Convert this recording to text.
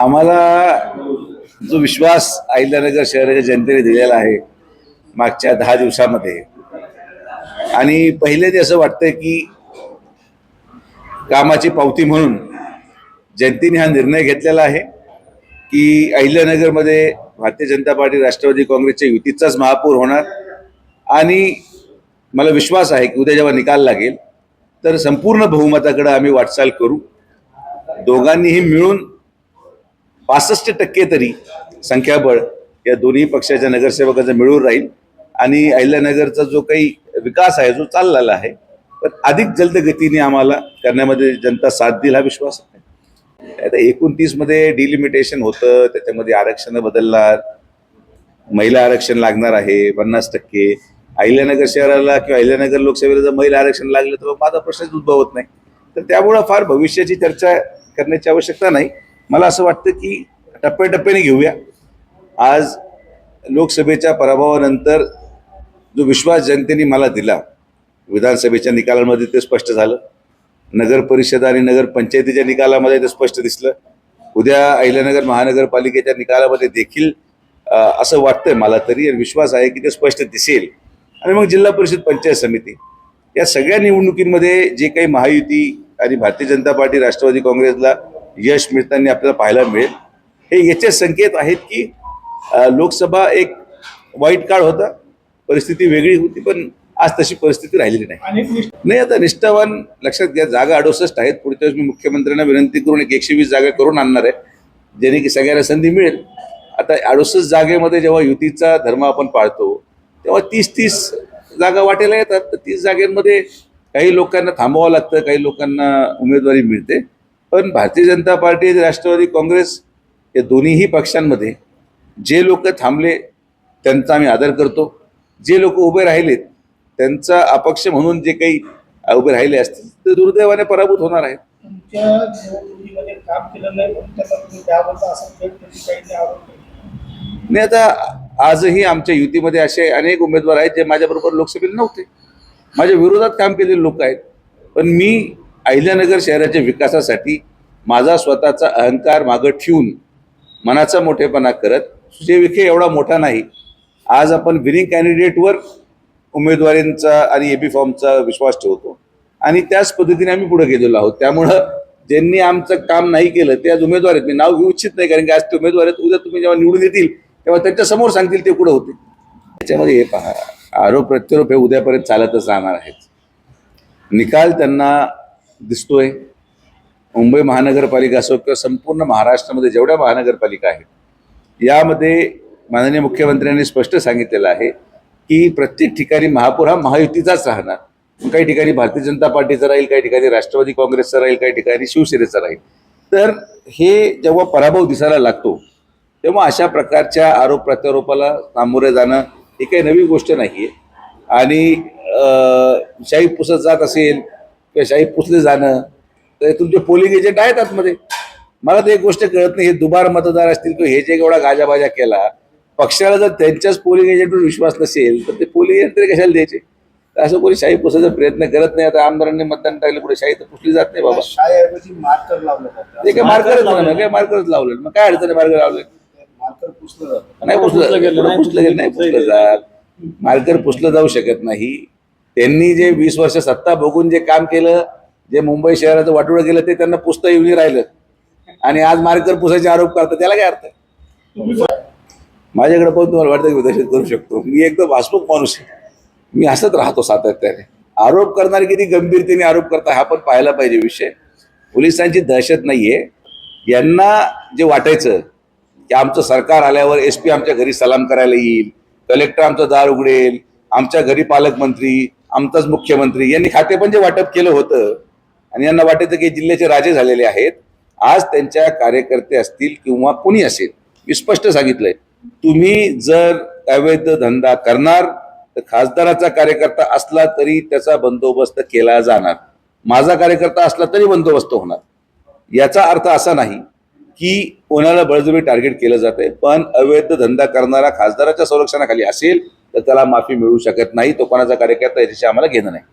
आम्हाला जो विश्वास अहिल्यानगर शहराच्या जनतेने दिलेला आहे मागच्या दहा दिवसामध्ये आणि पहिले ते असं वाटतंय की कामाची पावती म्हणून जनतेने हा निर्णय घेतलेला आहे की अहिल्यानगरमध्ये भारतीय जनता पार्टी राष्ट्रवादी काँग्रेसच्या युतीचाच महापौर होणार. आणि मला विश्वास आहे की उद्या जेव्हा निकाल लागेल तर संपूर्ण बहुमताकडे आम्ही वाटचाल करू. दोघांनीही मिळून पासष्ट टक्के तरी संख्याबळ या दोन्ही पक्षाच्या नगरसेवकाचं मिळून राहील. आणि अहिल्यानगरचा जो काही विकास आहे जो चाललेला आहे पण अधिक जलद गतीने आम्हाला करण्यामध्ये जनता साथ देईल हा विश्वास आहे. आता एकोणतीसमध्ये डिलिमिटेशन होतं त्याच्यामध्ये आरक्षण बदलणार महिला आरक्षण लागणार आहे पन्नास टक्के. अहिल्यानगर शहराला किंवा अहिल्यानगर लोकसभेला जर महिला आरक्षण लागलं तर माझा प्रश्नच उद्भवत नाही. तर त्यामुळं फार भविष्याची चर्चा करण्याची आवश्यकता नाही. मला असं वाटतं की टप्प्याटप्प्याने घेऊया. आज लोकसभेच्या पराभवानंतर जो विश्वास जनतेने मला दिला विधानसभेच्या निकालांमध्ये ते स्पष्ट झालं. नगर परिषद आणि नगरपंचायतीच्या निकालामध्ये ते स्पष्ट दिसलं. उद्या अहिल्यानगर महानगरपालिकेच्या निकालामध्ये देखील असं वाटतंय मला तरी आणि विश्वास आहे की ते स्पष्ट दिसेल. आणि मग जिल्हा परिषद पंचायत समिती. या सगळ्या निवडणुकींमध्ये जे काही महायुती आणि भारतीय जनता पार्टी राष्ट्रवादी काँग्रेसला यश मिळताना आपल्याला पाहायला मिळेल. हे याचे संकेत आहेत की लोकसभा एक वाईट काळ होता. परिस्थिती वेगळी होती पण आज तशी परिस्थिती राहिलेली नाही. नाही आता निष्ठावान लक्षात घ्या जागा अडुसष्ट आहेत. पुढच्या वेळेस मी मुख्यमंत्र्यांना विनंती करून एक एकशे वीस जागा करून आणणार आहे जेणे की सगळ्यांना संधी मिळेल. आता अडुसष्ट जागेमध्ये जेव्हा युतीचा धर्म आपण पाळतो तेव्हा तीस तीस जागा वाटेला येतात. तर तीस जागेमध्ये काही लोकांना थांबवावं लागतं काही लोकांना उमेदवारी मिळते. पण भारतीय जनता पार्टी राष्ट्रवादी काँग्रेस या दोन्हीही पक्षांमध्ये जे लोक थांबले त्यांचा आम्ही आदर करतो. जे लोक उभे राहिलेत त्यांचा अपक्ष म्हणून जे काही उभे राहिले असतील ते दुर्दैवाने पराभूत होणार आहेत. नाही आता आजही आमच्या युतीमध्ये असे अनेक उमेदवार आहेत जे माझ्याबरोबर लोकसभेला नव्हते. माझ्या विरोधात काम केलेले लोक आहेत. पण मी अहिल्यानगर शहराच्या विकासासाठी माझा स्वतःचा अहंकार मागं ठेवून मनाचा मोठेपणा करत सुजय विखे एवढा मोठा नाही. आज आपण विनिंग कॅन्डिडेटवर उमेदवारींचा आणि ए बी फॉर्मचा विश्वास ठेवतो. आणि त्याच पद्धतीने आम्ही पुढे गेलेलो आहोत. त्यामुळं ज्यांनी आमचं काम नाही केलं ते आज उमेदवार आहेत. मी नाव घेऊ इच्छित नाही कारण की आज ते उमेदवार आहेत. उद्या तुम्ही जेव्हा निवडून येतील तेव्हा त्यांच्यासमोर सांगतील ते कुठं होते. त्याच्यामध्ये हे पहा आरोप प्रत्यारोप हे उद्यापर्यंत चालतच राहणार आहेत. निकाल त्यांना दिसतोय. मुंबई महानगरपालिका असो किंवा संपूर्ण महाराष्ट्रामध्ये जेवढ्या महानगरपालिका आहेत यामध्ये माननीय मुख्यमंत्र्यांनी स्पष्ट सांगितलेलं आहे की प्रत्येक ठिकाणी महापौर हा महायुतीचाच राहणार. काही ठिकाणी भारतीय जनता पार्टीचा राहील काही ठिकाणी राष्ट्रवादी काँग्रेसचा राहील काही ठिकाणी शिवसेनेचा राहील. तर हे जेव्हा पराभव दिसायला लागतो तेव्हा अशा प्रकारच्या आरोप प्रत्यारोपाला सामोरे जाणं ही काही नवी गोष्ट नाही आहे आणि शाही पुसत जात असेल किंवा शाही पुसले जाणं. तर तुमचे पोलिंग एजंट आहेत आतमध्ये. मला तर एक गोष्ट कळत नाही हे दुबार मतदार असतील किंवा हे जे एवढा गाजाबाजा केला पक्षाला जर त्यांच्याच पोलिंग एजंटवर विश्वास नसेल तर ते पोलिंग एजंट तरी कशाला द्यायचे? तर असं कोणी शाही पुसायचा प्रयत्न करत नाही. आता आमदारांनी मतदान टाकलं पुढे शाही तर पुसली जात नाही बाबा. ते काय मार्करच लावलं काय मार्करच लावलं? मग काय अडचण मार्कर लावलं मार्कर पुसलं. जातं नाही पुसलं गेलं पुसलं गेलं नाही पुसलं जात. मार्कर पुसलं जाऊ शकत नाही. त्यांनी जे वीस वर्ष सत्ता बघून जे काम केलं जे मुंबई शहराचं वाटोळं केलं ते त्यांना पुसता येऊन राहिलं. आणि आज मार्कर पुसायचे आरोप करतात त्याला काय अर्थ माझ्याकडे पण तुम्हाला वाटतं की मी दहशत करू शकतो. मी एकदम हसमुख माणूस आहे. मी हसत राहतो सातत्याने. आरोप करणारे किती गंभीरतेने आरोप करता हा पण पाहायला पाहिजे विषय. पोलिसांची दहशत नाहीये. यांना जे वाटायचं की आमचं सरकार आल्यावर एस पी आमच्या घरी सलाम करायला येईल कलेक्टर आमचं दार उघडेल आमच्या घरी पालकमंत्री आमचाच मुख्यमंत्री. यांनी खाते पण जे वाटप केलं होतं आणि यांना वाटायचं की जिल्ह्याचे राजे झालेले आहेत आज त्यांच्या कार्यकर्ते असतील किंवा कोणी असेल. मी स्पष्ट सांगितलंय तुम्ही जर अवैध धंदा करणार तर खासदाराचा कार्यकर्ता असला तरी त्याचा बंदोबस्त केला जाणार. माझा कार्यकर्ता असला तरी बंदोबस्त होणार. याचा अर्थ असा नाही की कोणाला बळजबरी टार्गेट केलं जाते पण अवैध धंदा करणारा खासदाराच्या संरक्षणाखाली असेल तर त्याला माफी मिळू शकत नाही. तो कोणाचा कार्यकर्ता याच्याशी आम्हाला घेणं नाही.